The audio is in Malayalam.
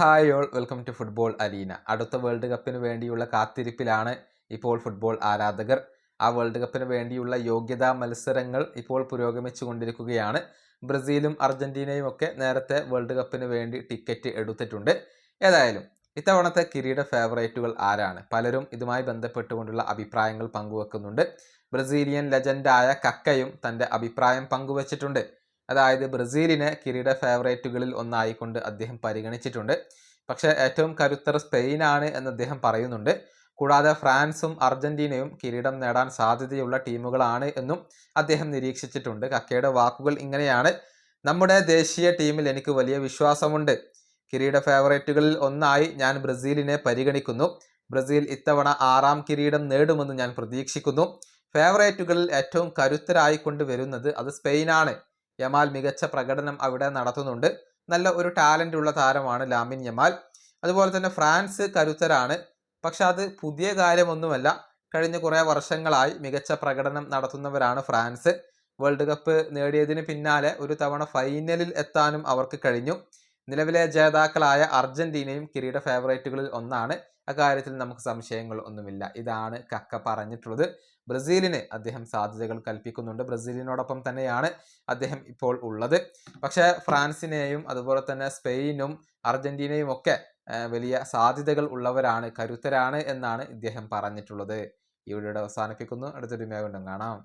Hi all welcome to football Aleena അടുത്ത വേൾഡ് കപ്പിന് വേണ്ടിയുള്ള കാത്തിരിപ്പിലാണ് ഇപ്പോൾ ഫുട്ബോൾ ആരാധകർ. ആ വേൾഡ് കപ്പിന് വേണ്ടിയുള്ള യോഗ്യതാ മത്സരങ്ങൾ ഇപ്പോൾ പുരോഗമിച്ചു കൊണ്ടിരിക്കുകയാണ്. ബ്രസീലും അർജന്റീനയും ഒക്കെ നേരത്തെ വേൾഡ് കപ്പിന് വേണ്ടി ടിക്കറ്റ് എടുത്തിട്ടുണ്ട്. ഏതായാലും ഇത്തവണത്തെ കിരീട ഫേവറേറ്റുകൾ ആരാണ്? പലരും ഇതുമായി ബന്ധപ്പെട്ടുകൊണ്ടുള്ള അഭിപ്രായങ്ങൾ പങ്കുവെക്കുന്നുണ്ട്. ബ്രസീലിയൻ ലെജൻഡായ കക്കയും തന്റെ അഭിപ്രായം പങ്കുവച്ചിട്ടുണ്ട്. അതായത് ബ്രസീലിനെ കിരീട ഫേവറേറ്റുകളിൽ ഒന്നായിക്കൊണ്ട് അദ്ദേഹം പരിഗണിച്ചിട്ടുണ്ട്. പക്ഷേ ഏറ്റവും കരുത്തർ സ്പെയിനാണ് എന്ന് അദ്ദേഹം പറയുന്നുണ്ട്. കൂടാതെ ഫ്രാൻസും അർജന്റീനയും കിരീടം നേടാൻ സാധ്യതയുള്ള ടീമുകളാണ് എന്നും അദ്ദേഹം നിരീക്ഷിച്ചിട്ടുണ്ട്. കക്കയുടെ വാക്കുകൾ ഇങ്ങനെയാണ്. നമ്മുടെ ദേശീയ ടീമിൽ എനിക്ക് വലിയ വിശ്വാസമുണ്ട്. കിരീട ഫേവറേറ്റുകളിൽ ഒന്നായി ഞാൻ ബ്രസീലിനെ പരിഗണിക്കുന്നു. ബ്രസീൽ ഇത്തവണ ആറാം കിരീടം നേടുമെന്ന് ഞാൻ പ്രതീക്ഷിക്കുന്നു. ഫേവറേറ്റുകളിൽ ഏറ്റവും കരുത്തരായിക്കൊണ്ട് വരുന്നത് അത് സ്പെയിനാണ്. യമാൽ മികച്ച പ്രകടനം അവിടെ നടത്തുന്നുണ്ട്. നല്ല ഒരു ടാലന്റ് ഉള്ള താരമാണ് ലാമിൻ യമാൽ. അതുപോലെ തന്നെ ഫ്രാൻസ് കരുത്തരാണ്. പക്ഷെ അത് പുതിയ കാര്യമൊന്നുമല്ല. കഴിഞ്ഞ കുറേ വർഷങ്ങളായി മികച്ച പ്രകടനം നടത്തുന്നവരാണ് ഫ്രാൻസ്. വേൾഡ് കപ്പ് നേടിയതിന് പിന്നാലെ ഒരു തവണ ഫൈനലിൽ എത്താനും അവർക്ക് കഴിഞ്ഞു. നിലവിലെ ജേതാക്കളായ അർജന്റീനയും കിരീട ഫേവറേറ്റുകളിൽ ഒന്നാണ്. അക്കാര്യത്തിൽ നമുക്ക് സംശയങ്ങൾ ഒന്നുമില്ല. ഇതാണ് കക്ക പറഞ്ഞിട്ടുള്ളത്. ബ്രസീലിന് അദ്ദേഹം സാധ്യതകൾ കൽപ്പിക്കുന്നുണ്ട്. ബ്രസീലിനോടൊപ്പം തന്നെയാണ് അദ്ദേഹം ഇപ്പോൾ ഉള്ളത്. പക്ഷേ ഫ്രാൻസിനെയും അതുപോലെ തന്നെ സ്പെയിനും അർജന്റീനയും ഒക്കെ വലിയ സാധ്യതകൾ ഉള്ളവരാണ് കരുത്തരാണ് എന്നാണ് ഇദ്ദേഹം പറഞ്ഞിട്ടുള്ളത്. ഈ വീഡിയോയുടെ അവസാനിപ്പിക്കുന്നു. അടുത്തൊരു മേഖലം കാണാം.